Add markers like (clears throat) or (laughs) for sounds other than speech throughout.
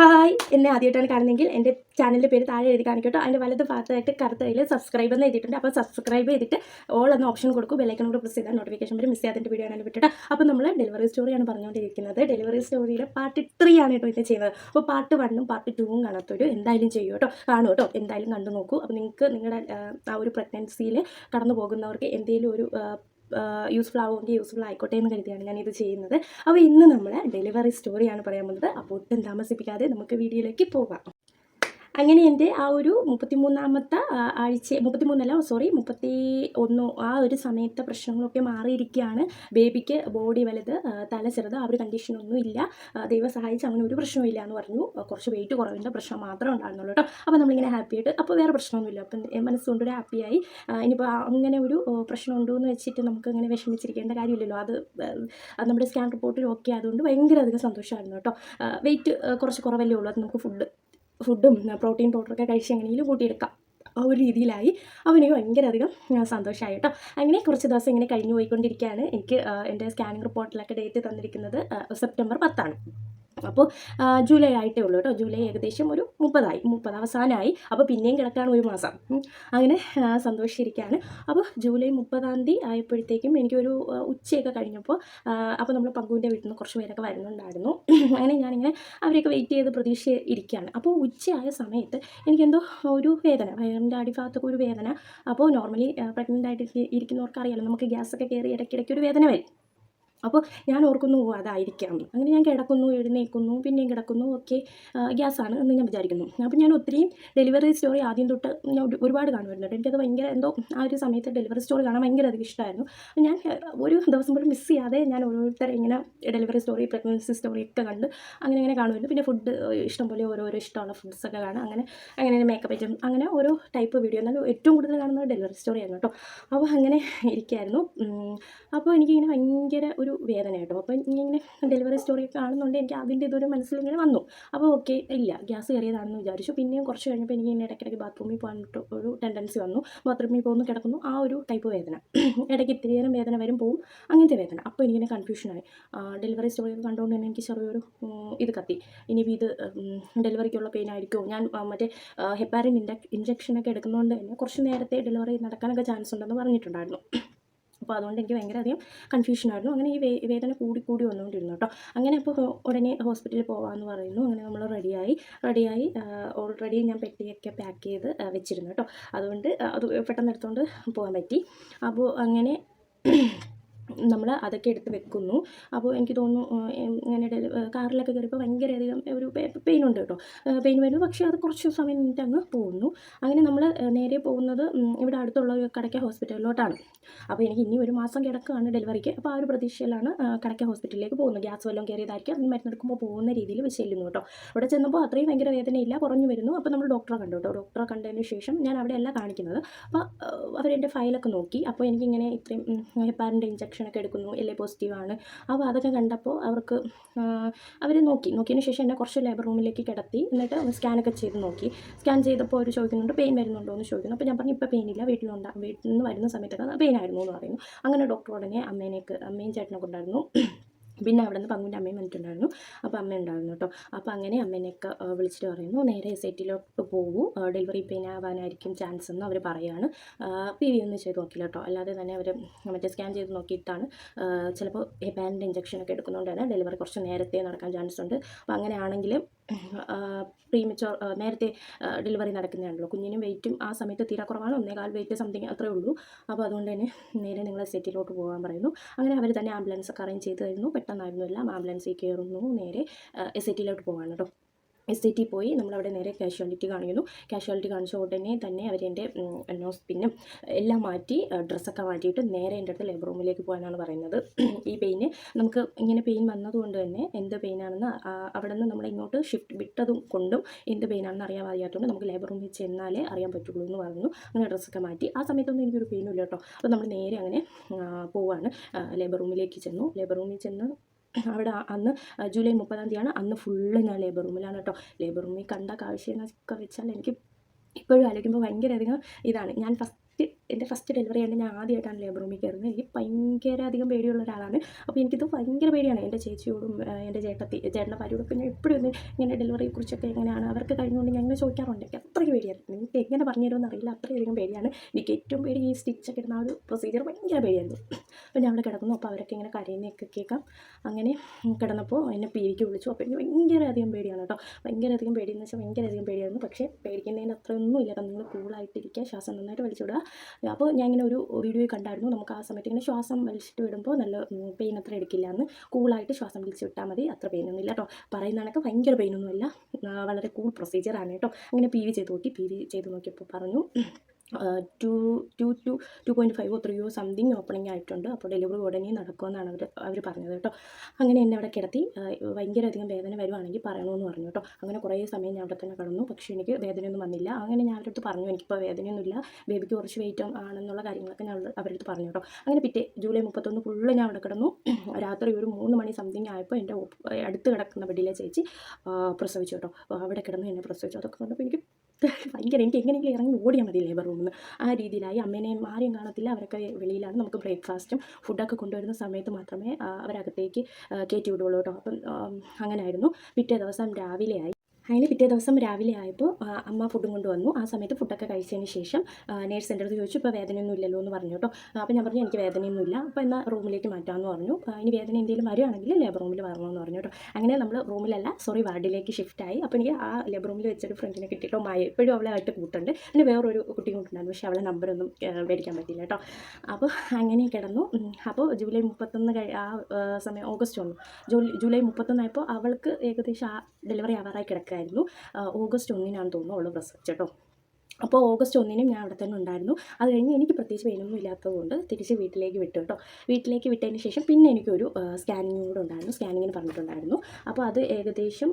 Hi. എന്നെ ആദ്യമായിട്ടാണ് കാണുന്നതെങ്കിൽ എന്റെ ചാനലിന്റെ പേര് താഴെ എഴുതി കാണിക്കട്ടോ. അതിന്റെ വലത് ഭാഗത്തായിട്ട് കറുത്ത കയ്യിൽ സബ്സ്ക്രൈബ് എന്ന് എഴുതിയിട്ടുണ്ട്. അപ്പോൾ സബ്സ്ക്രൈബ് ചെയ്തിട്ട് ഓൾ എന്ന ഓപ്ഷൻ കൊടുക്കും. ബെല്ലൈക്കൺ കൂടെ പ്രസ് ചെയ്താൽ നോട്ടിഫിക്കേഷൻ വരും. മിസ് ചെയ്യാതിന്റെ വീഡിയോ ആണ് വിട്ടിട്ട്. അപ്പോൾ നമ്മൾ ഡെലിവറി സ്റ്റോറിയാണ് പറഞ്ഞുകൊണ്ടിരിക്കുന്നത്. ഡെലിവറി സ്റ്റോറിയുടെ പാർട്ട് ത്രീ ആണ് കേട്ടോ ഇത് ചെയ്യുന്നത്. അപ്പോൾ പാർട്ട് വണ്ണും പാർട്ട് ടൂവും കാണാത്തൊരു എന്തായാലും ചെയ്യും കേട്ടോ. കാണും കേട്ടോ. എന്തായാലും കണ്ടു നോക്കൂ. അപ്പോൾ നിങ്ങൾക്ക് നിങ്ങളുടെ ആ ഒരു പ്രഗ്നൻസിയിൽ കടന്നു പോകുന്നവർക്ക് എന്തെങ്കിലും ഒരു യൂസ്ഫുൾ ആവുമെങ്കിൽ യൂസ്ഫുൾ ആയിക്കോട്ടെ എന്ന് കരുതിയാണ് ഞാനിത് ചെയ്യുന്നത്. അപ്പോൾ ഇന്ന് നമ്മൾ ഡെലിവറി സ്റ്റോറിയാണ് പറയാൻ പോകുന്നത്. അപ്പോൾ ഒട്ടും താമസിപ്പിക്കാതെ നമുക്ക് വീഡിയോയിലേക്ക് പോകാം. അങ്ങനെ എന്റെ ആ ഒരു മുപ്പത്തിമൂന്നാമത്തെ ആഴ്ച മുപ്പത്തിമൂന്നല്ല സോറി മുപ്പത്തി ഒന്ന് ആ ഒരു സമയത്തെ പ്രശ്നങ്ങളൊക്കെ മാറിയിരിക്കുകയാണ്. ബേബിക്ക് ബോഡി വലുത് തല ചെറുത് ആ ഒരു കണ്ടീഷനൊന്നും ഇല്ല. ദൈവം സഹായിച്ച് അങ്ങനെ ഒരു പ്രശ്നവും ഇല്ല എന്ന് പറഞ്ഞു. കുറച്ച് വെയിറ്റ് കുറവിന്റെ പ്രശ്നം മാത്രമേ ഉണ്ടായിരുന്നുള്ളൂ കേട്ടോ. അപ്പോൾ നമ്മളിങ്ങനെ ഹാപ്പി ആയിട്ട് അപ്പോൾ വേറെ പ്രശ്നമൊന്നുമില്ല അപ്പം മനസ്സുകൊണ്ട് മനസ്സുകൊണ്ടൊരു ഹാപ്പിയായി ഇനിയിപ്പോൾ അങ്ങനെ ഒരു പ്രശ്നം ഉണ്ടോ എന്ന് വെച്ചിട്ട് നമുക്ക് അങ്ങനെ വിഷമിച്ചിരിക്കേണ്ട കാര്യമില്ലല്ലോ. അത് അത് നമ്മുടെ സ്കാൻ റിപ്പോർട്ടിൽ ഓക്കെ ആയതുകൊണ്ട് ഭയങ്കര അധികം സന്തോഷമായിരുന്നു കേട്ടോ. വെയിറ്റ് കുറച്ച് കുറവല്ലേ ഉള്ളൂ. അത് നമുക്ക് ഫുഡ് ഫുഡും പ്രോട്ടീൻ പൗഡറൊക്കെ കഴിച്ച് എങ്ങനെയും കൂട്ടിയെടുക്കാം. ആ ഒരു രീതിയിലായി. അവന് ഭയങ്കര അധികം സന്തോഷമായി കേട്ടോ. അങ്ങനെ കുറച്ച് ദിവസം ഇങ്ങനെ കഴിഞ്ഞു പോയിക്കൊണ്ടിരിക്കുകയാണ് എനിക്ക് എന്റെ സ്കാനിങ് റിപ്പോർട്ടിലൊക്കെ ഡേറ്റ് തന്നിരിക്കുന്നത് സെപ്റ്റംബർ പത്താണ്. അപ്പോൾ ജൂലൈ ആയിട്ടേ ഉള്ളൂ കേട്ടോ. ജൂലൈ ഏകദേശം ഒരു മുപ്പതായി മുപ്പത് അവസാനമായി. അപ്പോൾ പിന്നെയും കിടക്കാണ് ഒരു മാസം. അങ്ങനെ സന്തോഷിച്ചിരിക്കുകയാണ്. അപ്പോൾ ജൂലൈ മുപ്പതാം തീയതി ആയപ്പോഴത്തേക്കും എനിക്കൊരു ഉച്ചയൊക്കെ കഴിഞ്ഞപ്പോൾ അപ്പോൾ നമ്മൾ പങ്കുവിന്റെ വീട്ടിൽ നിന്ന് കുറച്ച് പേരൊക്കെ വരുന്നുണ്ടായിരുന്നു. അങ്ങനെ ഞാനിങ്ങനെ അവരെയൊക്കെ വെയിറ്റ് ചെയ്ത് പ്രതീക്ഷ ഇരിക്കുകയാണ് അപ്പോൾ ഉച്ചയായ സമയത്ത് എനിക്കെന്തോ ഒരു വേദന വയറിന്റെ അടിഭാഗത്തൊക്കെ ഒരു വേദന. അപ്പോൾ നോർമലി പ്രഗ്നന്റ് ആയിട്ട് ഇരി- ഇരിക്കുന്നവർക്ക് അറിയാലോ നമുക്ക് ഗ്യാസൊക്കെ കയറി ഇടയ്ക്കിടയ്ക്ക് ഒരു വേദന വരും. അപ്പോൾ ഞാൻ ഓർക്കുന്നു ഓ അതായിരിക്കാം. അങ്ങനെ ഞാൻ കിടക്കുന്നു എഴുന്നേൽക്കുന്നു പിന്നെയും കിടക്കുന്നു ഓക്കെ ഗ്യാസാണ് എന്ന് ഞാൻ വിചാരിക്കുന്നു. അപ്പോൾ ഞാൻ ഒത്തിരിയും ഡെലിവറി സ്റ്റോറി ആദ്യം തൊട്ട് ഞാൻ ഒരുപാട് കാണുമായിരുന്നു. എനിക്കത് ഭയങ്കര എന്തോ ആ ഒരു സമയത്ത് ഡെലിവറി സ്റ്റോറി കാണാൻ ഭയങ്കര അധികം ഇഷ്ടമായിരുന്നു. ഞാൻ ഒരു ദിവസം പോലും മിസ് ചെയ്യാതെ ഞാൻ ഓരോരുത്തർ ഇങ്ങനെ ഡെലിവറി സ്റ്റോറി പ്രഗ്നൻസി സ്റ്റോറി ഒക്കെ കണ്ട് അങ്ങനെ അങ്ങനെ കാണുമായിരുന്നു. പിന്നെ ഫുഡ് ഇഷ്ടം ഇഷ്ടംപോലെ ഓരോരോ ഇഷ്ടമുള്ള ഫുഡ്സൊക്കെ കാണാം. അങ്ങനെ അങ്ങനെ മേക്കപ്പ് ഐറ്റം അങ്ങനെ ഓരോ ടൈപ്പ് വീഡിയോ എന്നാലും ഏറ്റവും കൂടുതൽ കാണുന്നത് ഡെലിവറി സ്റ്റോറിയാണ് കേട്ടോ. അപ്പോൾ അങ്ങനെ ഇരിക്കുകയായിരുന്നു അപ്പോൾ എനിക്കിങ്ങനെ ഭയങ്കര ഒരു വേദന കേട്ടോ അപ്പോൾ ഇങ്ങനെ ഡെലിവറി സ്റ്റോറി കാണുന്നുണ്ട്. എനിക്ക് അതിന്റെ ഇതൊരു മനസ്സിൽ ഇങ്ങനെ വന്നു. അപ്പോൾ ഓക്കെ ഇല്ല ഗ്യാസ് കയറിയതാണെന്ന് വിചാരിച്ചു. പിന്നെയും കുറച്ച് കഴിഞ്ഞപ്പോൾ എനിക്ക് ഇങ്ങനെ ഇടയ്ക്കിടയ്ക്ക് ബാത്റൂമിൽ പോകാനായിട്ട് ഒരു ടെൻഡൻസി വന്നു. ബാത്റൂമിൽ പോകുന്നു കിടക്കുന്നു. ആ ഒരു ടൈപ്പ് വേദന. (clears throat) ഇടയ്ക്ക് ഇത്തിരി നേരം വേദന വരും പോവും. അങ്ങനത്തെ വേദന. അപ്പോൾ എനിക്കിങ്ങനെ കൺഫ്യൂഷനായി. ഡെലിവറി സ്റ്റോറി കണ്ടുകൊണ്ട് തന്നെ എനിക്ക് ചെറിയൊരു ഇത് കത്തി. ഇനിയിപ്പോൾ ഇത് ഡെലിവറിക്കുള്ള പെയിൻ ആയിരിക്കുമോ ഞാൻ മറ്റേ ഹെപ്പാരിൻ ഇൻഡക് ഇഞ്ചക്ഷനൊക്കെ എടുക്കുന്നതുകൊണ്ട് തന്നെ കുറച്ച് നേരത്തെ ഡെലിവറി നടക്കാനൊക്കെ ചാൻസ് ഉണ്ടെന്ന് പറഞ്ഞിട്ടുണ്ടായിരുന്നു. അപ്പോൾ അതുകൊണ്ട് എനിക്ക് ഭയങ്കര അധികം കൺഫ്യൂഷനായിരുന്നു അങ്ങനെ ഈ വേദന കൂടി കൂടി വന്നുകൊണ്ടിരുന്നു കേട്ടോ. അങ്ങനെ അപ്പോൾ ഉടനെ ഹോസ്പിറ്റലിൽ പോകാമെന്ന് പറയുന്നു. അങ്ങനെ നമ്മൾ റെഡിയായി റെഡിയായി ഓൾറെഡി ഞാൻ പെട്ടിയൊക്കെ പാക്ക് ചെയ്ത് വെച്ചിരുന്നു കേട്ടോ. അതുകൊണ്ട് അത് പെട്ടെന്ന് എടുത്തുകൊണ്ട് പോകാൻ പറ്റി. അപ്പോൾ അങ്ങനെ നമ്മൾ അതൊക്കെ എടുത്ത് വെക്കുന്നു. അപ്പോൾ എനിക്ക് തോന്നുന്നു ഇങ്ങനെ കാറിലൊക്കെ കയറിയപ്പോൾ ഭയങ്കരധികം ഒരു പെയിൻ ഉണ്ട് കേട്ടോ. പെയിൻ വരുന്നു. പക്ഷേ അത് കുറച്ച് സമയം നിന്നിട്ട് അങ്ങ് പോകുന്നു. അങ്ങനെ നമ്മൾ നേരെ പോകുന്നത് ഇവിടെ അടുത്തുള്ള ഒരു കടയ്ക്ക ഹോസ്പിറ്റലിലോട്ടാണ്. അപ്പോൾ എനിക്ക് ഇനി ഒരു മാസം കിടക്കുകയാണ് ഡെലിവറിക്ക്. അപ്പോൾ ആ ഒരു പ്രതീക്ഷയിലാണ് കടക്ക ഹോസ്പിറ്റലിലേക്ക് പോകുന്നത്. ഗ്യാസ് വല്ലതും കയറിയതായിരിക്കും. അതിന് മരുന്നെടുക്കുമ്പോൾ പോകുന്ന രീതിയിൽ ചെല്ലുന്നു കേട്ടോ. അവിടെ ചെന്നപ്പോൾ അത്രയും ഭയങ്കര വേദനയില്ല കുറഞ്ഞു വരുന്നു. അപ്പോൾ നമ്മൾ ഡോക്ടറെ കണ്ടു കേട്ടോ. ഡോക്ടറെ കണ്ടതിന് ശേഷം ഞാൻ അവിടെയല്ല കാണിക്കുന്നത്. അപ്പോൾ അവരെന്റെ ഫയലൊക്കെ നോക്കി. അപ്പോൾ എനിക്കിങ്ങനെ ഇത്രയും ഹെപ്പാറിന്റെ ഇഞ്ചക്ഷനൊക്കെ എടുക്കുന്നു എ പോസിറ്റീവാണ് അപ്പോൾ അതൊക്കെ കണ്ടപ്പോൾ അവർക്ക് അവർ നോക്കി. നോക്കിയതിന് ശേഷം എന്നെ കുറച്ച് ലേബർ റൂമിലേക്ക് കിടത്തി. എന്നിട്ട് സ്കാനൊക്കെ ചെയ്ത് നോക്കി. സ്കാൻ ചെയ്തപ്പോൾ അവർ ചോദിക്കുന്നുണ്ട് പെയിൻ വരുന്നുണ്ടോ? എന്ന് ചോദിക്കുന്നു. അപ്പോൾ ഞാൻ പറഞ്ഞു ഇപ്പോൾ പെയിൻ ഇല്ല. വീട്ടിലുണ്ടാ വീട്ടിൽ നിന്ന് വരുന്ന സമയത്തൊക്കെ പെയിൻ ആയിരുന്നു എന്ന് പറയുന്നു. അങ്ങനെ ഡോക്ടർ ഉടനെ അമ്മേനേക്ക് അമ്മയും ചേട്ടനൊക്കെ ഉണ്ടായിരുന്നു. പിന്നെ അവിടെ നിന്ന് പങ്കുവിന്റെ അമ്മയും വന്നിട്ടുണ്ടായിരുന്നു. അപ്പോൾ അമ്മ ഉണ്ടായിരുന്നു കേട്ടോ അപ്പോൾ അങ്ങനെ അമ്മേനെയൊക്കെ വിളിച്ചിട്ട് പറയുന്നു നേരെ എസ് ഐ ടിയിലോട്ട് പോകൂ. ഡെലിവറി പെയിൻ ആവാനായിരിക്കും ചാൻസ് എന്ന് അവർ പറയുകയാണ് പി വി ഒന്നും ചെയ്ത് നോക്കില്ല കേട്ടോ അല്ലാതെ തന്നെ അവർ മറ്റേ സ്കാൻ ചെയ്ത് നോക്കിയിട്ടാണ്. ചിലപ്പോൾ ഹെപ്പാനിന്റെ ഇഞ്ചക്ഷനൊക്കെ എടുക്കുന്നതുകൊണ്ട് തന്നെ ഡെലിവറി കുറച്ച് നേരത്തെ നടക്കാൻ ചാൻസ് ഉണ്ട്. അപ്പോൾ അങ്ങനെയാണെങ്കിൽ പ്രീമിച്ചോർ നേരത്തെ ഡെലിവറി നടക്കുന്നതാണല്ലോ. കുഞ്ഞിനും വെയിറ്റും ആ സമയത്ത് തീരെ കുറവാണ്. ഒന്നേകാൽ വെയിറ്റ് സംതിങ് അത്രേ ഉള്ളൂ. അപ്പോൾ അതുകൊണ്ട് തന്നെ നേരെ നിങ്ങളെ സെറ്റിലോട്ട് പോകാൻ പറയുന്നു. അങ്ങനെ അവർ തന്നെ ആംബുലൻസ് ഒക്കെ അറേഞ്ച് ചെയ്ത് തരുന്നു. പെട്ടെന്നായിരുന്നു എല്ലാം. ആംബുലൻസിൽ കയറുന്നു. നേരെ ടിയിലോട്ട് പോകാണ് കേട്ടോ എസ് ഐ ടി പോയി. നമ്മളവിടെ നേരെ കാഷ്വാലിറ്റി കാണിക്കുന്നു. കാഷ്വാലിറ്റി കാണിച്ച ഉടനെ തന്നെ അവരെന്റെ നോസ് പിന്നും എല്ലാം മാറ്റി ഡ്രസ്സൊക്കെ മാറ്റിയിട്ട് നേരെ എന്റെ അടുത്ത് ലേബർ റൂമിലേക്ക് പോകാനാണ് പറയുന്നത്. ഈ പെയിന് നമുക്ക് ഇങ്ങനെ പെയിൻ വന്നതുകൊണ്ട് തന്നെ എന്ത് പെയിനാണെന്ന് അവിടെ നിന്ന് നമ്മൾ ഇങ്ങോട്ട് ഷിഫ്റ്റ് വിട്ടതും കൊണ്ടും എന്ത് പെയിനാണെന്ന് അറിയാൻ അറിയാത്തതുകൊണ്ട് നമുക്ക് ലേബർ റൂമിൽ ചെന്നാലേ അറിയാൻ പറ്റുള്ളൂ എന്ന് പറഞ്ഞു. അങ്ങനെ ഡ്രസ്സൊക്കെ മാറ്റി. ആ സമയത്തൊന്നും എനിക്കൊരു പെയിനും ഇല്ല കേട്ടോ. അപ്പോൾ നമ്മൾ നേരെ അങ്ങനെ പോവാണ്. ലേബർ റൂമിലേക്ക് ചെന്നു. ലേബർ റൂമിൽ ചെന്ന് അവിടെ അന്ന് ജൂലൈ മുപ്പതാം തീയതിയാണ് അന്ന് ഫുള്ള് ഞാൻ ലേബർ റൂമിലാണ് കേട്ടോ. ലേബർ റൂമിൽ കണ്ട കാഴ്ച എന്നൊക്കെ വെച്ചാൽ എനിക്ക് ഇപ്പോഴും ആലോചിക്കുമ്പോൾ ഭയങ്കര അധികം ഇതാണ്. ഞാൻ ഫസ്റ്റ് എന്റെ ഫസ്റ്റ് ഡെലിവറി ആയിട്ട് ഞാൻ ആദ്യമായിട്ടാണ് ലേബർ റൂമിൽ കയറുന്നത്. എനിക്ക് ഭയങ്കര അധികം പേടിയുള്ള ഒരാളാണ്. അപ്പോൾ എനിക്കിത് ഭയങ്കര പേടിയാണ്. എന്റെ ചേച്ചിയോടും എന്റെ ചേട്ടത്തി ചേട്ടന്റെ ഭാര്യയോടും പിന്നെ എപ്പോഴും ഇങ്ങനെ ഡെലിവറിയെ കുറിച്ചൊക്കെ എങ്ങനെയാണ് അവർക്ക് കഴിഞ്ഞുകൊണ്ട് ഞാൻ ഇങ്ങനെ ചോദിക്കാറുണ്ട്. എനിക്ക് അത്രയ്ക്ക് പേടിയായിരുന്നു നിങ്ങൾക്ക് എങ്ങനെ പറഞ്ഞു തരുമെന്ന് അറിയില്ല. അത്രയധികം പേടിയാണ്. എനിക്ക് ഏറ്റവും പേടി ഈ സ്റ്റിച്ചൊക്കെ ഇടുന്ന ആ ഒരു പ്രൊസീജിയർ ഭയങ്കര പേടിയായിരുന്നു. അപ്പോൾ ഞാൻ അവിടെ കിടക്കുന്നു. അപ്പോൾ അവരൊക്കെ ഇങ്ങനെ കരയുന്നൊക്കെ കേൾക്കാം. അങ്ങനെ കിടന്നപ്പോൾ എന്നെ പി വിക്ക് വിളിച്ചു. അപ്പോൾ എനിക്ക് ഭയങ്കര അധികം പേടിയാണ് കേട്ടോ. ഭയങ്കര അധികം പേടിയെന്ന് വെച്ചാൽ ഭയങ്കര അധികം പേടിയായിരുന്നു. പക്ഷേ പേടിക്കുന്നതിന് അത്രയൊന്നും ഇല്ല കേട്ടോ. നിങ്ങൾ കൂളായിട്ടിരിക്കുക ശ്വാസം നന്നായിട്ട് വലിച്ചു വിടുക. അപ്പോൾ ഞാൻ ഇങ്ങനെ ഒരു വീഡിയോ കണ്ടായിരുന്നു. നമുക്ക് ആ സമയത്ത് ഇങ്ങനെ ശ്വാസം വലിച്ചിട്ട് വിടുമ്പോൾ നല്ല പെയിൻ അത്ര എടുക്കില്ല എന്ന് കൂളായിട്ട് ശ്വാസം വലിച്ച് വിട്ടാൽ മതി. അത്ര പെയിനൊന്നും ഇല്ല കേട്ടോ. പറയുന്ന കണക്ക് ഭയങ്കര പെയിനൊന്നുമില്ല വളരെ കൂൾ പ്രൊസീജിയറാണ് കേട്ടോ. അങ്ങനെ പി വി ചെയ്ത് നോക്കി. പി വി ചെയ്ത് നോക്കിയപ്പോൾ പറഞ്ഞു two two two two point ഫൈവോ ത്രീയോ സംതിങ് ഓപ്പണിംഗ് ആയിട്ടുണ്ട്. അപ്പോൾ ഡെലിവറി ഉടനെ നടക്കുമെന്നാണ് അവർ അവർ പറഞ്ഞത് കേട്ടോ. അങ്ങനെ എന്നെ അവിടെ കിടത്തി ഭയങ്കര അധികം വേദന വരുവാണെങ്കിൽ പറയണമെന്ന് പറഞ്ഞു കേട്ടോ. അങ്ങനെ കുറേ സമയം ഞാൻ അവിടെ തന്നെ കിടന്നു. പക്ഷേ എനിക്ക് വേദനയൊന്നും വന്നില്ല. അങ്ങനെ ഞാൻ അവരടുത്ത് പറഞ്ഞു. എനിക്കിപ്പോൾ വേദനയൊന്നുമില്ല. ബേബിക്ക് കുറച്ച് വെയിറ്റ് ആണെന്നുള്ള കാര്യങ്ങളൊക്കെ ഞാൻ അവരുടെ അവരുടെ പറഞ്ഞു കേട്ടോ. അങ്ങനെ പിറ്റേ ജൂലൈ മുപ്പത്തൊന്ന് ഫുള്ള് ഞാൻ അവിടെ കിടന്നു. രാത്രി ഒരു മൂന്ന് മണി സംതിങ് ആയപ്പോൾ എന്റെ അടുത്ത് കിടക്കുന്ന ബെഡിലെ ചേച്ചി പ്രസവിച്ചു കേട്ടോ. അവിടെ കിടന്ന് എന്നെ പ്രസവിച്ചു. അതൊക്കെ കണ്ടപ്പോൾ എനിക്ക് (laughs) ഭയങ്കര എനിക്ക് എങ്ങനെയെങ്കിലും ഇറങ്ങി ഓടിയാൽ മതി ലേബർ റൂമിൽ നിന്ന് ആ രീതിയിലായി അമ്മേനെയും ആരെയും കാണത്തില്ല അവരൊക്കെ വെളിയിലാണ് നമുക്ക് ബ്രേക്ക്ഫാസ്റ്റും ഫുഡൊക്കെ കൊണ്ടുവരുന്ന സമയത്ത് മാത്രമേ അവരകത്തേക്ക് കയറ്റി വിടുള്ളൂ കേട്ടോ. അപ്പം അങ്ങനെയായിരുന്നു പിറ്റേ ദിവസം രാവിലെ അതിന് പിറ്റേ ദിവസം രാവിലെ ആയപ്പോൾ അമ്മ ഫുഡും കൊണ്ടുവന്നു ആ സമയത്ത് ഫുഡൊക്കെ കഴിച്ചതിന് ശേഷം നേഴ്സ് എന്റെ അടുത്ത് ചോദിച്ചു ഇപ്പോൾ വേദനയൊന്നും ഇല്ലല്ലോ എന്ന് പറഞ്ഞു കേട്ടോ. അപ്പോൾ ഞാൻ പറഞ്ഞു എനിക്ക് വേദനയൊന്നും ഇല്ല. അപ്പോൾ എന്നാൽ റൂമിലേക്ക് മാറ്റാമെന്ന് പറഞ്ഞു. ഇനി വേദന എന്തെങ്കിലും വരുവാണെങ്കിൽ ലേബർ റൂമിൽ വരണമെന്ന് പറഞ്ഞു കേട്ടോ. അങ്ങനെ നമ്മൾ റൂമിലല്ല സോറി വാർഡിലേക്ക് ഷിഫ്റ്റ് ആയി. അപ്പോൾ എനിക്ക് ആ ലേബർ റൂമിൽ വെച്ചൊരു ഫ്രണ്ടിനെ കിട്ടിയിട്ടോ മായ. എപ്പോഴും അവളെ ആയിട്ട് കൂട്ടുണ്ട്. പിന്നെ വേറൊരു കുട്ടിയും കൂട്ടുണ്ടായിരുന്നു പക്ഷേ അവളെ നമ്പറൊന്നും മേടിക്കാൻ പറ്റില്ല കേട്ടോ. അപ്പോൾ അങ്ങനെ കിടന്നു. അപ്പോൾ ജൂലൈ മുപ്പത്തൊന്ന് കഴി ആ സമയം ഓഗസ്റ്റ് ഒന്ന് ജൂലൈ ജൂലൈ മുപ്പത്തൊന്നായപ്പോൾ അവൾക്ക് ഏകദേശം ആ ഡെലിവറി ആവാറായി കിടക്കായിരുന്നു. ആ, ഓഗസ്റ്റ് ഒന്നിനാണ് തോന്നുന്നു അവൾ പ്രസവിച്ചട്ടോ അപ്പോൾ ഓഗസ്റ്റ് ഒന്നിനും ഞാൻ അവിടെ തന്നെ ഉണ്ടായിരുന്നു. അത് കഴിഞ്ഞ് എനിക്ക് പ്രത്യേകിച്ച് പെയിനൊന്നും ഇല്ലാത്തതുകൊണ്ട് തിരിച്ച് വീട്ടിലേക്ക് വിട്ടു കേട്ടോ. വീട്ടിലേക്ക് വിട്ടതിന് ശേഷം പിന്നെ എനിക്കൊരു സ്കാനിങ് കൂടെ ഉണ്ടായിരുന്നു. സ്കാനിങ്ങിന് പറഞ്ഞിട്ടുണ്ടായിരുന്നു. അപ്പോൾ അത് ഏകദേശം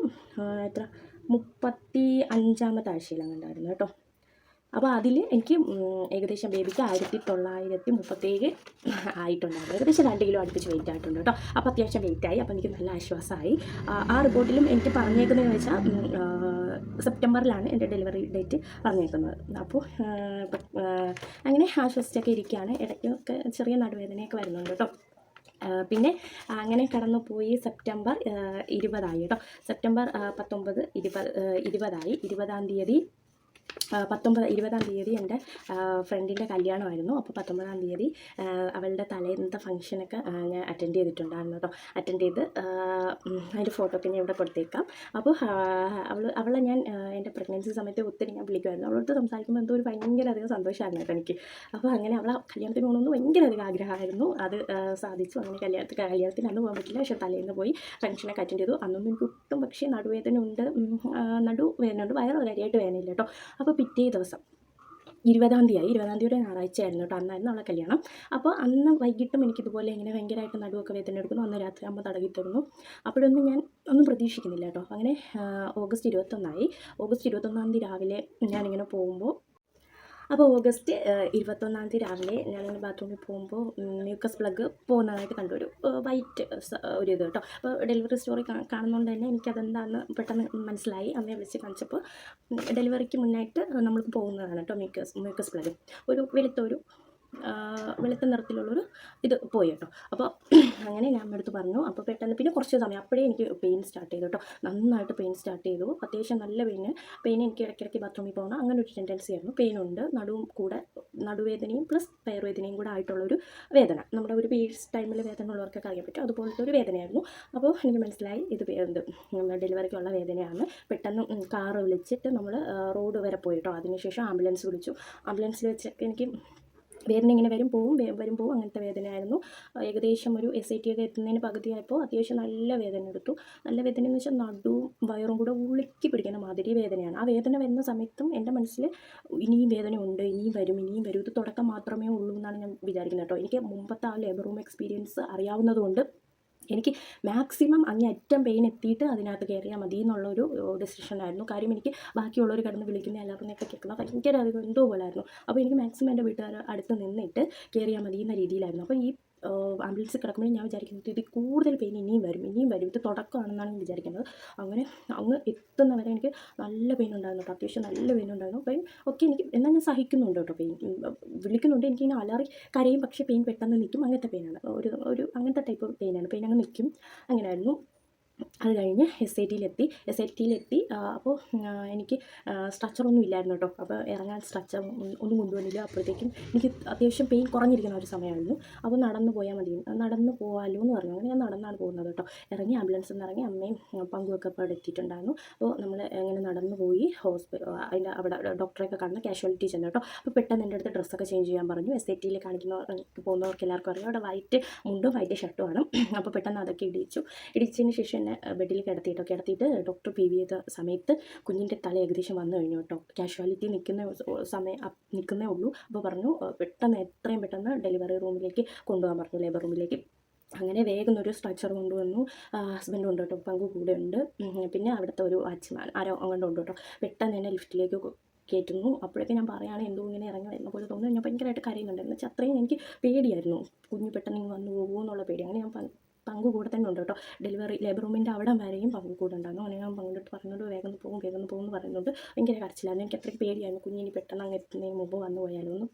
എത്ര? മുപ്പത്തി അഞ്ചാമത്തെ ആഴ്ചയിലാണ് ഉണ്ടായിരുന്നു കേട്ടോ. അപ്പോൾ അതിൽ എനിക്ക് ഏകദേശം ബേബിക്ക് ആയിരത്തി തൊള്ളായിരത്തി മുപ്പത്തേഴ് ആയിട്ടുണ്ടായിരുന്നു ഏകദേശം രണ്ട് കിലോ അടുപ്പിച്ച് വെയിറ്റ് ആയിട്ടുണ്ട് കേട്ടോ. അപ്പോൾ അത്യാവശ്യം വെയിറ്റ് ആയി. അപ്പോൾ എനിക്ക് നല്ല ആശ്വാസമായി. ആ, റിപ്പോർട്ടിലും എനിക്ക് പറഞ്ഞേക്കുന്നതെന്ന് വെച്ചാൽ സെപ്റ്റംബറിലാണ് എന്റെ ഡെലിവറി ഡേറ്റ് പറഞ്ഞേക്കുന്നത്. അപ്പോൾ അങ്ങനെ ആശ്വസിച്ചൊക്കെ ഇരിക്കുകയാണ്. ഇടയ്ക്കൊക്കെ ചെറിയ നടുവേദനയൊക്കെ വരുന്നുണ്ട് കേട്ടോ. പിന്നെ അങ്ങനെ കടന്നു പോയി സെപ്റ്റംബർ ഇരുപതായി കേട്ടോ. സെപ്റ്റംബർ പത്തൊമ്പത് ഇരുപത് ഇരുപതായി. ഇരുപതാം തീയതി പത്തൊമ്പത് ഇരുപതാം തീയതി എന്റെ ഫ്രണ്ടിന്റെ കല്യാണമായിരുന്നു. അപ്പോൾ പത്തൊമ്പതാം തീയതി അവളുടെ തലേന്നത്തെ ഫംഗ്ഷനൊക്കെ ഞാൻ അറ്റൻഡ് ചെയ്തിട്ടുണ്ടായിരുന്നു കേട്ടോ. അറ്റൻഡ് ചെയ്ത് അതിന്റെ ഫോട്ടോ ഒക്കെ ഞാൻ ഇവിടെ കൊടുത്തേക്കാം. അപ്പോൾ അവൾ അവളെ ഞാൻ എന്റെ പ്രഗ്നൻസി സമയത്ത് ഒത്തിരി ഞാൻ വിളിക്കുമായിരുന്നു. അവളോട് സംസാരിക്കുമ്പോൾ എന്തോ ഒരു ഭയങ്കര അധികം സന്തോഷമായിരുന്നു കേട്ടോ എനിക്ക്. അപ്പോൾ അങ്ങനെ അവളെ കല്യാണത്തിന് പോകണമെന്ന് ഭയങ്കര അധികം ആഗ്രഹമായിരുന്നു. അത് സാധിച്ചു. അങ്ങനെ കല്യാണത്തിന് കല്യാണത്തിന് അന്ന് പോകാൻ പറ്റില്ല. പക്ഷേ തലേന്ന് പോയി ഫംഗ്ഷനൊക്കെ അറ്റൻഡ് ചെയ്തു. അന്നൊന്നും എനിക്ക് ഒട്ടും പക്ഷേ നടുവേദന ഉണ്ട്. നടു വേദന നടുവേദന ഉണ്ട്. വയറ് കാര്യമായിട്ട് വേദനയില്ല കേട്ടോ. അപ്പോൾ പിറ്റേ ദിവസം ഇരുപതാം തീയതി ഇരുപതാം തീയതി ഒരു ഞായറാഴ്ച ആയിരുന്നു കേട്ടോ അന്നായിരുന്നു അവളെ കല്യാണം. അപ്പോൾ അന്ന് വൈകിട്ടും എനിക്കിതുപോലെ ഇങ്ങനെ ഭയങ്കരമായിട്ട് നടുവൊക്കെ വേദന എടുക്കുന്നു. അന്ന് രാത്രി അമ്മ തടകി തരുന്നു. അപ്പോഴൊന്നും ഞാൻ ഒന്നും പ്രതീക്ഷിക്കുന്നില്ല കേട്ടോ. അങ്ങനെ ഓഗസ്റ്റ് ഇരുപത്തൊന്നായി. ഓഗസ്റ്റ് ഇരുപത്തൊന്നാം തീയതി രാവിലെ ഞാനിങ്ങനെ പോകുമ്പോൾ അപ്പോൾ ഓഗസ്റ്റ് ഇരുപത്തൊന്നാം തീയതി രാവിലെ ഞാനിങ്ങനെ ബാത്റൂമിൽ പോകുമ്പോൾ മ്യൂക്കസ് പ്ലഗ് പോകുന്നതായിട്ട് കണ്ടു ഒരു വൈറ്റ് ഒരു ഇത് കേട്ടോ. അപ്പോൾ ഡെലിവറി സ്റ്റോറി കാണുന്നതുകൊണ്ട് തന്നെ എനിക്കതെന്താണെന്ന് പെട്ടെന്ന് മനസ്സിലായി. അമ്മയെ വിളിച്ച് കാണിച്ചപ്പോൾ ഡെലിവറിക്ക് മുന്നായിട്ട് നമ്മൾ പോകുന്നതാണ് കേട്ടോ മ്യൂക്കസ് മ്യൂക്കസ് പ്ലഗ്. ഒരു വെളുത്ത ഒരു ആ, വെളുത്ത നിറത്തിലുള്ളൊരു ഇത് പോയി കേട്ടോ. അപ്പോൾ അങ്ങനെ ഞാൻ എടുത്ത് പറഞ്ഞു. അപ്പോൾ പെട്ടെന്ന് പിന്നെ കുറച്ച് സമയം അപ്പോഴേ എനിക്ക് പെയിൻ സ്റ്റാർട്ട് ചെയ്തു കേട്ടോ. നന്നായിട്ട് പെയിൻ സ്റ്റാർട്ട് ചെയ്തു. അത്യാവശ്യം നല്ല പെയിന് പെയിൻ എനിക്ക് ഇടയ്ക്കിടയ്ക്ക് ബാത്റൂമിൽ പോകണം. അങ്ങനെ ഒരു ടെൻഡൻസി ആയിരുന്നു. പെയിനുണ്ട്. നടുവും കൂടെ നടുവേദനയും പ്ലസ് വയറുവേദനയും കൂടെ ആയിട്ടുള്ളൊരു വേദന. നമ്മുടെ ഒരു പീരീഡ്സ് ടൈമിൽ വേദന ഉള്ളവർക്കൊക്കെ അറിയാൻ പറ്റും. അതുപോലത്തെ ഒരു വേദനയായിരുന്നു. അപ്പോൾ എനിക്ക് മനസ്സിലായി ഇത് എന്ത് ഡെലിവറിക്കുള്ള വേദനയാണ്. പെട്ടെന്ന് കാറ് വിളിച്ചിട്ട് നമ്മൾ റോഡ് വരെ പോയിട്ടോ അതിനുശേഷം ആംബുലൻസ് വിളിച്ചു. ആംബുലൻസിൽ വെച്ചൊക്കെ എനിക്ക് വേദന ഇങ്ങനെ വരും പോവും വരും പോവും അങ്ങനത്തെ വേദനയായിരുന്നു. ഏകദേശം ഒരു എസ് ഐ ടി ഒക്കെ എത്തുന്നതിന് പകുതിയായപ്പോൾ അത്യാവശ്യം നല്ല വേദന എടുത്തു. നല്ല വേദന എന്ന് വെച്ചാൽ നടുവും വയറും കൂടെ ഉളുക്കി പിടിക്കുന്ന മാതിരി വേദനയാണ്. ആ വേദന വരുന്ന സമയത്തും എന്റെ മനസ്സിൽ ഇനിയും വേദന ഉണ്ട് ഇനിയും വരും ഇനിയും വരും. ഇത് തുടക്കം മാത്രമേ ഉള്ളൂ എന്നാണ് ഞാൻ വിചാരിക്കുന്നത് കേട്ടോ. എനിക്ക് മുമ്പത്തെ ആ ലേബർ റൂം എക്സ്പീരിയൻസ് അറിയാവുന്നതുകൊണ്ട് എനിക്ക് മാക്സിമം അങ്ങേയറ്റം പെയിൻ എത്തിയിട്ട് അതിനകത്ത് കയറിയാൽ മതി എന്നുള്ളൊരു ഡെസിഷനായിരുന്നു കാര്യം എനിക്ക് ബാക്കിയുള്ളവർ കിടന്ന് വിളിക്കുന്ന എല്ലാവരുടെയൊക്കെ കേൾക്കുന്ന ഭയങ്കര അത് എന്തോ പോലായിരുന്നു. അപ്പോൾ എനിക്ക് മാക്സിമം എന്റെ വീട്ടുകാർ അടുത്ത് നിന്നിട്ട് കയറിയാൽ മതി എന്ന രീതിയിലായിരുന്നു. അപ്പോൾ ഈ ആംബുലൻസിൽ കിടക്കുമ്പോൾ ഞാൻ വിചാരിക്കുന്നത് ഇത് കൂടുതൽ പെയിൻ ഇനിയും വരും ഇനിയും വരും. ഇത് തുടക്കമാണെന്നാണ് ഞാൻ വിചാരിക്കുന്നത്. അങ്ങനെ അങ്ങ് എത്തുന്നവരെ എനിക്ക് നല്ല പെയിൻ ഉണ്ടായിരുന്നു അത്യാവശ്യം നല്ല പെയിൻ ഉണ്ടായിരുന്നു. പെയിൻ ഒക്കെ എനിക്ക് എന്നാൽ ഞാൻ സഹിക്കുന്നുണ്ട് കേട്ടോ പെയിൻ. വിളിക്കുന്നുണ്ട്. എനിക്കിങ്ങനെ അലറി കരയും. പക്ഷേ പെയിൻ പെട്ടെന്ന് നിൽക്കും. അങ്ങനത്തെ പെയിനാണ്. ഒരു ഒരു അങ്ങനത്തെ ടൈപ്പ് പെയിനാണ്. പെയിൻ അങ്ങ് നിൽക്കും. അങ്ങനെയായിരുന്നു. അത് കഴിഞ്ഞ് എസ് ഐ ടിയിലെത്തി എസ് ഐ ടിയിലെത്തി അപ്പോൾ എനിക്ക് സ്ട്രക്ചറൊന്നും ഇല്ലായിരുന്നു കേട്ടോ. അപ്പോൾ ഇറങ്ങാൻ സ്ട്രക്ചർ ഒന്നും കൊണ്ടുവന്നില്ല. അപ്പോഴത്തേക്കും എനിക്ക് അത്യാവശ്യം പെയിൻ കുറഞ്ഞിരിക്കുന്ന ഒരു സമയമായിരുന്നു. അപ്പോൾ നടന്നു പോയാൽ മതി. നടന്നു പോകാമല്ലോ എന്ന് പറഞ്ഞു. അങ്ങനെ ഞാൻ നടന്നാണ് പോകുന്നത് കേട്ടോ. ഇറങ്ങി ആംബുലൻസിൽ നിന്ന് ഇറങ്ങി അമ്മയും പങ്കുമൊക്കെ അവിടെ എത്തിയിട്ടുണ്ടായിരുന്നു. അപ്പോൾ നമ്മൾ ഇങ്ങനെ നടന്നു പോയി ഹോസ്പിറ്റൽ അതിന്റെ അവിടെ ഡോക്ടറെയൊക്കെ കാണുന്ന കാഷ്വാലിറ്റി ചെന്നു കേട്ടോ. അപ്പോൾ പെട്ടെന്ന് എന്റെ അടുത്ത് ഡ്രസ്സൊക്കെ ചേഞ്ച് ചെയ്യാൻ പറഞ്ഞു. എസ് ഐ ടിയിൽ കാണിക്കുന്ന പോകുന്നവർക്ക് എല്ലാവർക്കും അറിയാം. അവിടെ വൈറ്റ് മുണ്ടും വൈറ്റ് ഷർട്ടുമാണ് അപ്പോൾ പെട്ടെന്ന് അതൊക്കെ ഇടിച്ചു. ഇടിച്ചതിന് ശേഷം എന്നെ ബെഡിൽ കിടത്തിയിട്ടോ കിടത്തിയിട്ട് ഡോക്ടർ പി വി ചെയ്ത സമയത്ത് കുഞ്ഞിന്റെ തല ഏകദേശം വന്നു കഴിഞ്ഞു കേട്ടോ. കാഷ്വാലിറ്റി നിൽക്കുന്ന സമയം നിൽക്കുന്നേ ഉള്ളൂ. അപ്പോൾ പറഞ്ഞു പെട്ടെന്ന് എത്രയും പെട്ടെന്ന് ഡെലിവറി റൂമിലേക്ക് കൊണ്ടുപോകാൻ പറഞ്ഞു. ലേബർ റൂമിലേക്ക്. അങ്ങനെ വേഗം ഒരു സ്ട്രക്ചർ കൊണ്ടുവന്നു. ഹസ്ബൻഡ് ഉണ്ട് കേട്ടോ പങ്കു കൂടെ ഉണ്ട്. പിന്നെ അവിടുത്തെ ഒരു വാച്ച്മാൻ ആരോ അങ്ങോട്ട് ഉണ്ട് കേട്ടോ. പെട്ടെന്ന് തന്നെ ലിഫ്റ്റിലേക്ക് കയറ്റുന്നു. അപ്പോഴൊക്കെ ഞാൻ പറയുകയാണ് എന്തോ ഇങ്ങനെ ഇറങ്ങി വരുന്ന പോലെ തോന്നുന്നു? ഞാൻ ഭയങ്കരമായിട്ട് കരയുന്നുണ്ടായിരുന്നു വെച്ചാൽ അത്രയും എനിക്ക് പേടിയായിരുന്നു. കുഞ്ഞ് പെട്ടെന്ന് ഇങ്ങനെ വന്നു പോകുമോ എന്നുള്ള പേടി അങ്ങനെ ഞാൻ പങ്ക് കൂടെ തന്നെ ഉണ്ട് കേട്ടോ ഡെലിവറി ലേബർ റൂമിന്റെ അവിടെ വരെയും പങ്ക് ഉണ്ടായിരുന്നു അങ്ങനെ ഞാൻ പങ്കിട്ട് പറഞ്ഞോണ്ട് വേഗം പോകും വേഗം പോകും എന്ന് പറയുന്നുണ്ട് ഭയങ്കര കരച്ചിലായിരുന്നു. എനിക്ക് അത്രയ്ക്ക് പേടിയായിരുന്നു. കുഞ്ഞിനി പെട്ടെന്ന് അങ്ങ് എത്തുന്നതിന് മുമ്പ് വന്നു പോയാലോ എന്ന്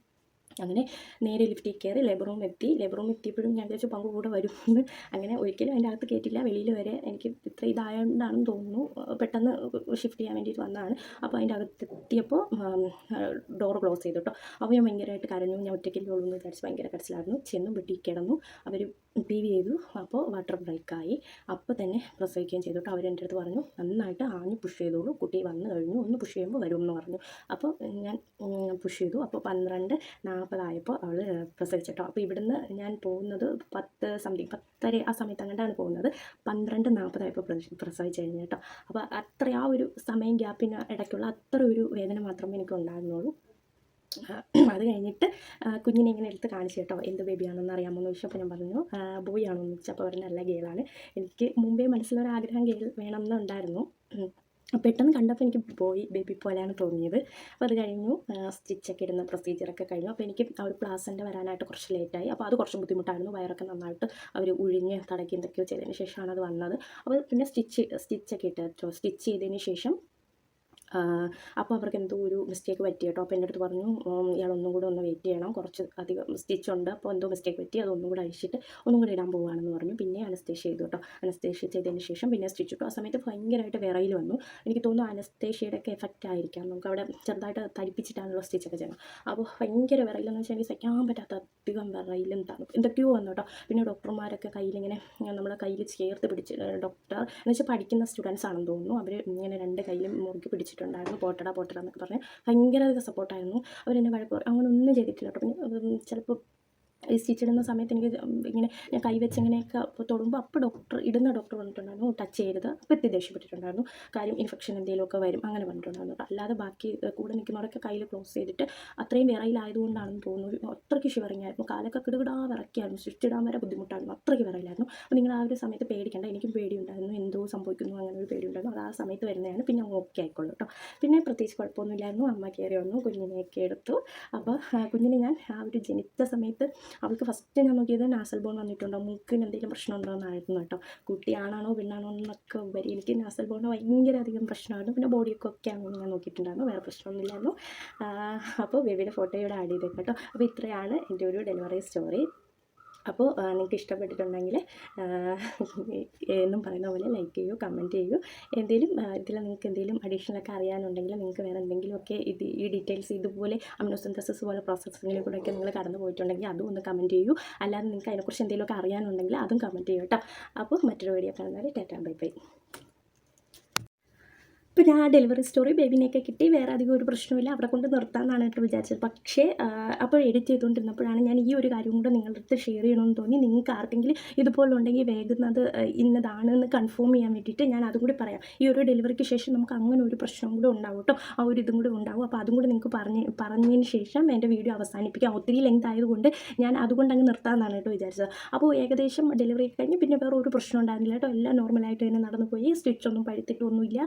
അങ്ങനെ നേരെ ലിഫ്റ്റിൽ കയറി ലേബർ റൂം എത്തി. ലേബർ റൂം എത്തിയപ്പോഴും ഞാൻ വിചാരിച്ചു പങ്ക് കൂടെ വരുമെന്ന്. അങ്ങനെ ഒരിക്കലും അതിന്റെ അകത്ത് കയറ്റില്ല വെളിയിൽ വരെ എനിക്ക് ഇത്ര ഇതായതുകൊണ്ടാണെന്ന് തോന്നുന്നു. പെട്ടെന്ന് ഷിഫ്റ്റ് ചെയ്യാൻ വേണ്ടിയിട്ട് വന്നതാണ്. അപ്പോൾ അതിന്റെ അകത്ത് എത്തിയപ്പോൾ ഡോർ ക്ലോസ് ചെയ്തു കേട്ടോ അപ്പോൾ ഞാൻ ഭയങ്കരമായിട്ട് കരഞ്ഞു. ഞാൻ ഒറ്റയ്ക്കല്ലേ ഉള്ളൂ എന്ന് വിചാരിച്ച് ഭയങ്കര കരച്ചിലായിരുന്നു. ചെന്ന് വെട്ടി കിടന്നു. അവർ പി വി ചെയ്തു. അപ്പോൾ വാട്ടർ ബ്രേക്കായി അപ്പോൾ തന്നെ പ്രസവിക്കുകയും ചെയ്തു കേട്ടോ അവരെന്റെ അടുത്ത് പറഞ്ഞു നന്നായിട്ട് ആഞ്ഞ് പുഷ് ചെയ്തോളൂ. കുട്ടി വന്നു കഴിഞ്ഞു. ഒന്ന് പുഷ് ചെയ്യുമ്പോൾ വരും എന്ന് പറഞ്ഞു. അപ്പോൾ ഞാൻ പുഷ് ചെയ്തു. അപ്പോൾ പന്ത്രണ്ട് നാൽപ്പതായപ്പോൾ അവൾ പ്രസവിച്ചിട്ടോ. അപ്പോൾ ഇവിടുന്ന് ഞാൻ പോകുന്നത് പത്ത് സംതിങ് പത്തര ആ സമയത്ത് അങ്ങോട്ടാണ് പോകുന്നത്. പന്ത്രണ്ട് നാൽപ്പതായപ്പോൾ പ്രസവിച്ച് കഴിഞ്ഞു കേട്ടോ. അപ്പോൾ അത്ര ആ ഒരു സമയം ഗ്യാപ്പിന് ഇടയ്ക്കുള്ള അത്ര ഒരു വേദന മാത്രമേ എനിക്ക് ഉണ്ടായിരുന്നുള്ളൂ. അത് കഴിഞ്ഞിട്ട് കുഞ്ഞിനെ ഇങ്ങനെ എടുത്ത് കാണിച്ചു കേട്ടോ. എന്ത് ബേബിയാണെന്ന് അറിയാമോ എന്ന് ചോദിച്ചപ്പോൾ ഞാൻ പറഞ്ഞു ബോയ് ആണോ എന്ന് ചോദിച്ചപ്പോൾ പറഞ്ഞ നല്ല ഗേളാണ്. എനിക്ക് മുമ്പേ മനസ്സിലൊരാഗ്രഹം ഗേൾ വേണമെന്നുണ്ടായിരുന്നു പെട്ടെന്ന് കണ്ടപ്പോൾ എനിക്ക് ബോയ് ബേബി പോലെയാണ് തോന്നിയത്. അപ്പോൾ അത് കഴിഞ്ഞു സ്റ്റിച്ചൊക്കെ ഇടുന്ന പ്രൊസീജിയറൊക്കെ കഴിഞ്ഞു. അപ്പോൾ എനിക്ക് ആ ഒരു പ്ലാസന്റെ വരാനായിട്ട് കുറച്ച് ലേറ്റായി അപ്പോൾ അത് കുറച്ച് ബുദ്ധിമുട്ടായിരുന്നു. വയറൊക്കെ നന്നായിട്ട് അവർ ഉഴിഞ്ഞ് തടക്കി എന്തൊക്കെയോ ചെയ്തതിന് ശേഷമാണ് അത് വന്നത്. അപ്പോൾ പിന്നെ സ്റ്റിച്ച് സ്റ്റിച്ചൊക്കെ ഇട്ട് സ്റ്റിച്ച് ചെയ്തതിന് ശേഷം അപ്പോൾ അവർക്ക് എന്തോ ഒരു മിസ്റ്റേക്ക് പറ്റി കേട്ടോ. അപ്പോൾ എന്റെ അടുത്ത് പറഞ്ഞു ഇയാൾ ഒന്നും കൂടെ ഒന്ന് വെയിറ്റ് ചെയ്യണം. കുറച്ച് അധികം സ്റ്റിച്ച് ഉണ്ട്. അപ്പോൾ എന്തോ മിസ്റ്റേക്ക് പറ്റി. അതൊന്നും കൂടെ അഴിച്ചിട്ട് ഒന്നും കൂടെ ഇടാൻ പോവുകയാണെന്ന് പറഞ്ഞു. പിന്നെ അനസ്തേഷ്യ ചെയ്തു കേട്ടോ. അനസ്തേഷ്യ ചെയ്തതിന് ശേഷം പിന്നെ സ്റ്റിച്ച് ഇട്ടു. ആ സമയത്ത് ഭയങ്കരമായിട്ട് വിറയിൽ വന്നു. എനിക്ക് തോന്നുന്നു അനസ്തേഷ്യയുടെ ഒക്കെ എഫക്റ്റ് ആയിരിക്കാം. നമുക്ക് അവിടെ ചെറുതായിട്ട് തരിപ്പിച്ചിട്ടാണല്ലോ സ്റ്റിച്ചൊക്കെ ചെയ്യണം അപ്പോൾ ഭയങ്കര വിറയിലെന്ന് വെച്ചാൽ എനിക്ക് സഹിക്കാൻ പറ്റാത്ത അധികം വിറയിലും തണുപ്പ് എന്തൊക്കെയോ വന്നു കേട്ടോ. പിന്നെ ഡോക്ടർമാരൊക്കെ കയ്യിലിങ്ങനെ നമ്മളെ കയ്യിൽ ചേർത്ത് പിടിച്ച് ഡോക്ടർ എന്ന് വെച്ചാൽ പഠിക്കുന്ന സ്റ്റുഡൻസ് ആണെന്ന് തോന്നുന്നു. അവർ ഇങ്ങനെ രണ്ട് കയ്യിലും മുറുക്കി പിടിച്ചിട്ട് ചെയ്തിട്ടുണ്ടായിരുന്നു പോട്ടടാ പോട്ടട എന്നൊക്കെ പറഞ്ഞ് ഭയങ്കര അധികം സപ്പോർട്ടായിരുന്നു അവരെന്നെ വഴക്ക് അങ്ങനെ ഒന്നും ചെയ്തിട്ടില്ല കേട്ടോ. പിന്നെ ചിലപ്പോൾ ഈ സ്റ്റിച്ച് ഇടുന്ന സമയത്ത് എനിക്ക് ഇങ്ങനെ ഞാൻ കൈവച്ച് ഇങ്ങനെയൊക്കെ തൊടുമ്പോൾ അപ്പോൾ ഡോക്ടർ ഇടുന്ന ഡോക്ടർ പറഞ്ഞിട്ടുണ്ടായിരുന്നു ടച്ച് ചെയ്യരുത്. അപ്പോൾ എത്തി ദേഷ്യപ്പെട്ടിട്ടുണ്ടായിരുന്നു. കാര്യം ഇൻഫെക്ഷൻ എന്തെങ്കിലുമൊക്കെ വരും. അങ്ങനെ പറഞ്ഞിട്ടുണ്ടായിരുന്നു അല്ലാതെ ബാക്കി കൂടെ നിൽക്കുന്നവരൊക്കെ കയ്യിൽ ക്ലോസ് ചെയ്തിട്ട് അത്രയും വിറയിലായതുകൊണ്ടാണെന്ന് തോന്നുന്നു. അത്രയ്ക്ക് ഷിവറിങ് ആയിരുന്നു കാലൊക്കെ കിടുകിടാ വിറക്കിയായിരുന്നു സ്റ്റിച്ച് ഇടാൻ വരെ ബുദ്ധിമുട്ടായിരുന്നു. അത്രയ്ക്ക് വിറയിലായിരുന്നു. അപ്പോൾ നിങ്ങൾ ആ ഒരു സമയത്ത് പേടിക്കേണ്ട. എനിക്കും പേടിയുണ്ടായിരുന്നു. എന്തോ സംഭവിക്കുന്നു അങ്ങനെ ഒരു പേടിയുണ്ടായിരുന്നു. അത് ആ സമയത്ത് വരുന്നതാണ്. പിന്നെ ഓക്കെ ആയിക്കോളൂ കേട്ടോ പിന്നെ പ്രത്യേകിച്ച് കുഴപ്പമൊന്നുമില്ലായിരുന്നു. അമ്മ കയറി വന്നു. കുഞ്ഞിനെയൊക്കെ എടുത്തു. അപ്പോൾ കുഞ്ഞിനെ ഞാൻ ആ ഒരു ജനിച്ച സമയത്ത് അവൾക്ക് ഫസ്റ്റ് ഞാൻ നോക്കിയത് നാസൽ ബോൺ വന്നിട്ടുണ്ടോ? മൂക്കിന് എന്തെങ്കിലും പ്രശ്നമുണ്ടോ എന്നായിരുന്നു കേട്ടോ. കുട്ടിയാണാണോ പെണ്ണാണോ എന്നൊക്കെ ഉപരി. എനിക്ക് നാസൽ ബോൺ ഭയങ്കര അധികം പ്രശ്നമായിരുന്നു. പിന്നെ ബോഡിയൊക്കെ ഒക്കെ ആണെന്ന് ഞാൻ നോക്കിയിട്ടുണ്ടായിരുന്നു. വേറെ പ്രശ്നമൊന്നുമില്ലായിരുന്നു. അപ്പോൾ ബേബിയുടെ ഫോട്ടോ ഇവിടെ ആഡ് ചെയ്തേക്കാം കേട്ടോ. അപ്പോൾ ഇത്രയാണ് എന്റെ ഒരു ഡെലിവറി സ്റ്റോറി അപ്പോൾ നിങ്ങൾക്ക് ഇഷ്ടപ്പെട്ടിട്ടുണ്ടെങ്കിൽ എന്നും പറയുന്ന പോലെ ലൈക്ക് ചെയ്യൂ കമന്റ് ചെയ്യൂ. എന്തെങ്കിലും ഇതിൽ നിങ്ങൾക്ക് എന്തെങ്കിലും അഡീഷണലൊക്കെ അറിയാനുണ്ടെങ്കിൽ നിങ്ങൾക്ക് വേറെ എന്തെങ്കിലുമൊക്കെ ഇത് ഈ ഡീറ്റെയിൽസ് ഇതുപോലെ അമിനോസിന്തസിസ് പോലെ പ്രോസസ്സിങ്ങിനെ കൂടെയൊക്കെ നിങ്ങൾ കടന്നു പോയിട്ടുണ്ടെങ്കിൽ അതും ഒന്ന് കമന്റ് ചെയ്യൂ. അല്ലാതെ നിങ്ങൾക്ക് അതിനെക്കുറിച്ച് എന്തെങ്കിലുമൊക്കെ അറിയാനുണ്ടെങ്കിൽ അതും കമന്റ് ചെയ്യൂ കേട്ടോ. അപ്പോൾ മറ്റൊരു വീഡിയോ കാണുന്നത് ടാറ്റാ ബൈ ബൈ. ഇപ്പോൾ ഞാൻ ഡെലിവറി സ്റ്റോറി ബേബിനെയൊക്കെ കിട്ടി. വേറെ അധികം ഒരു പ്രശ്നമില്ല അവിടെ കൊണ്ട് നിർത്താമെന്നാണ് കേട്ടോ വിചാരിച്ചത്. പക്ഷേ അപ്പോൾ എഡിറ്റ് ചെയ്തുകൊണ്ടിരുന്നപ്പോഴാണ് ഞാൻ ഈ ഒരു കാര്യം കൂടെ നിങ്ങളുടെ അടുത്ത് ഷെയർ ചെയ്യണമെന്ന് തോന്നി. നിങ്ങൾക്ക് ആർക്കെങ്കിലും ഇതുപോലെ ഉണ്ടെങ്കിൽ വേഗുന്നത് ഇന്നതാണ് എന്ന് കൺഫേം ചെയ്യാൻ വേണ്ടിയിട്ട് ഞാൻ അതും കൂടി പറയാം. ഈ ഒരു ഡെലിവറിക്ക് ശേഷം നമുക്ക് അങ്ങനെ ഒരു പ്രശ്നം കൂടെ ഉണ്ടാവും കേട്ടോ. ആ ഒരു ഇതും കൂടെ ഉണ്ടാവും. അപ്പോൾ അതും കൂടി നിങ്ങൾക്ക് പറഞ്ഞ് പറഞ്ഞതിന് ശേഷം എന്റെ വീഡിയോ അവസാനിപ്പിക്കാം. ഒത്തിരി ലെങ്ത് ആയതുകൊണ്ട് ഞാൻ അതുകൊണ്ട് അങ്ങ് നിർത്താമെന്നാണ് കേട്ടോ വിചാരിച്ചത്. അപ്പോൾ ഏകദേശം ഡെലിവറി കഴിഞ്ഞ് പിന്നെ വേറെ ഒരു പ്രശ്നം ഉണ്ടായിരുന്നില്ല കേട്ടോ. എല്ലാം നോർമലായിട്ട് തന്നെ നടന്നു പോയി സ്റ്റിച്ചൊന്നും പഴുത്തിട്ടൊന്നുമില്ല.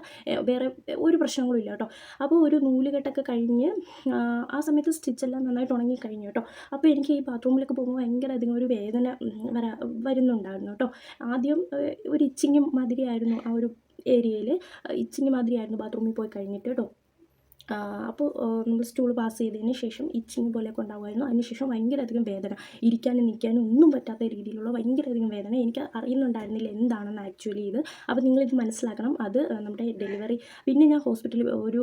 വേറെ ഒരു പ്രശ്നങ്ങളും ഇല്ല കേട്ടോ. അപ്പോൾ ഒരു നൂലുകെട്ടൊക്കെ കഴിഞ്ഞ് ആ, സമയത്ത് സ്റ്റിച്ചെല്ലാം നന്നായിട്ട് ഉണങ്ങി കഴിഞ്ഞു കേട്ടോ. അപ്പോൾ എനിക്ക് ഈ ബാത്റൂമിലേക്ക് പോകുമ്പോൾ ഭയങ്കര അധികം ഒരു വേദന വരാ വരുന്നുണ്ടായിരുന്നു കേട്ടോ. ആദ്യം ഒരു ഇച്ചിങ്ങും മാതിരിയായിരുന്നു ആ ഒരു ഏരിയയിൽ ഇച്ചിങ്ങി മാതിരിയായിരുന്നു ബാത്റൂമിൽ പോയി കഴിഞ്ഞിട്ട് കേട്ടോ. അപ്പോൾ നമ്മൾ സ്റ്റൂൾ പാസ് ചെയ്തതിന് ശേഷം ഇച്ചിങ് പോലെയൊക്കെ ഉണ്ടാകുമായിരുന്നു അതിനുശേഷം ഭയങ്കര അധികം വേദന. ഇരിക്കാനും നിൽക്കാനും ഒന്നും പറ്റാത്ത രീതിയിലുള്ള ഭയങ്കര അധികം വേദന എനിക്ക് അറിയുന്നുണ്ടായിരുന്നില്ല എന്താണെന്ന് ആക്ച്വലി ഇത്. അപ്പോൾ നിങ്ങളിത് മനസ്സിലാക്കണം. അത് നമ്മുടെ ഡെലിവറി പിന്നെ ഞാൻ ഹോസ്പിറ്റലിൽ ഒരു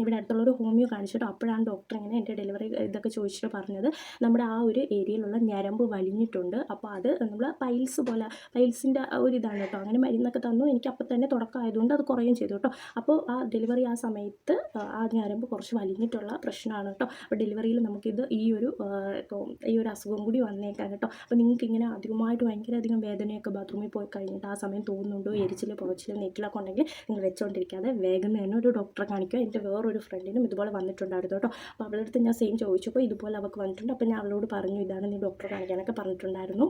ഇവിടെ അടുത്തുള്ള ഒരു ഹോമിയോ കാണിച്ചിട്ടോ അപ്പോഴാണ് ഡോക്ടർ ഇങ്ങനെ എന്റെ ഡെലിവറി ഇതൊക്കെ ചോദിച്ചിട്ട് പറഞ്ഞത്. നമ്മുടെ ആ ഒരു ഏരിയയിലുള്ള ഞരമ്പ് വലിഞ്ഞിട്ടുണ്ട്. അപ്പോൾ അത് നമ്മൾ പൈൽസ് പോലെ പൈൽസിന്റെ ഒരു ഇതാണ് കേട്ടോ. അങ്ങനെ മരുന്നൊക്കെ തന്നു. എനിക്ക് അപ്പം തന്നെ തുടക്കമായതുകൊണ്ട് അത് കുറയും ചെയ്തു കേട്ടോ. അപ്പോൾ ആ ഡെലിവറി ആ സമയത്ത് ആ, ആ ഞരമ്പ് കുറച്ച് വലിഞ്ഞിട്ടുള്ള പ്രശ്നമാണ് കേട്ടോ. അപ്പോൾ ഡെലിവറിയിൽ നമുക്കിത് ഈ ഒരു ഈ ഒരു അസുഖം കൂടി വന്നേക്കാം കേട്ടോ. അപ്പോൾ നിങ്ങൾക്ക് ഇങ്ങനെ അധികമായിട്ട് ഭയങ്കര അധികം വേദനയൊക്കെ ബാത്റൂമിൽ പോയി കഴിഞ്ഞിട്ട് ആ സമയം തോന്നുന്നുണ്ടോ? എരിച്ചിൽ പുറച്ചിൽ നെറ്റിലൊക്കെ ഉണ്ടെങ്കിൽ നിങ്ങൾ വെച്ചുകൊണ്ടിരിക്കാതെ വേഗം തന്നെ ഒരു ഡോക്ടറെ കാണിക്കുക. എന്റെ വേറൊരു ഫ്രണ്ടിനും ഇതുപോലെ വന്നിട്ടുണ്ടായിരുന്നു കേട്ടോ. അപ്പോൾ അവളുടെ അടുത്ത് ഞാൻ സെയിം ചോദിച്ചപ്പോൾ ഇതുപോലെ അവൾക്ക് വന്നിട്ടുണ്ട്. അപ്പോൾ ഞാൻ അവളോട് പറഞ്ഞു ഇതാണ് നീ ഡോക്ടറെ കാണിക്കാനൊക്കെ പറഞ്ഞിട്ടുണ്ടായിരുന്നു.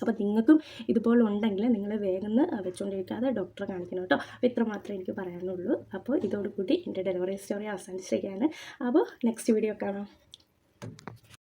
അപ്പോൾ നിങ്ങൾക്കും ഇതുപോലെ ഉണ്ടെങ്കിൽ നിങ്ങൾ വേഗം വെച്ചുകൊണ്ടിരിക്കാതെ ഡോക്ടറെ കാണിക്കണം കേട്ടോ. അപ്പോൾ ഇത്ര മാത്രമേ എനിക്ക് പറയാനുള്ളൂ. അപ്പോൾ ഇതോടുകൂടി എന്റെ ഡെലിവറി സ്റ്റോറി അവസാനിച്ചിരിക്കുകയാണ്. അപ്പോൾ നെക്സ്റ്റ് വീഡിയോ കാണാം.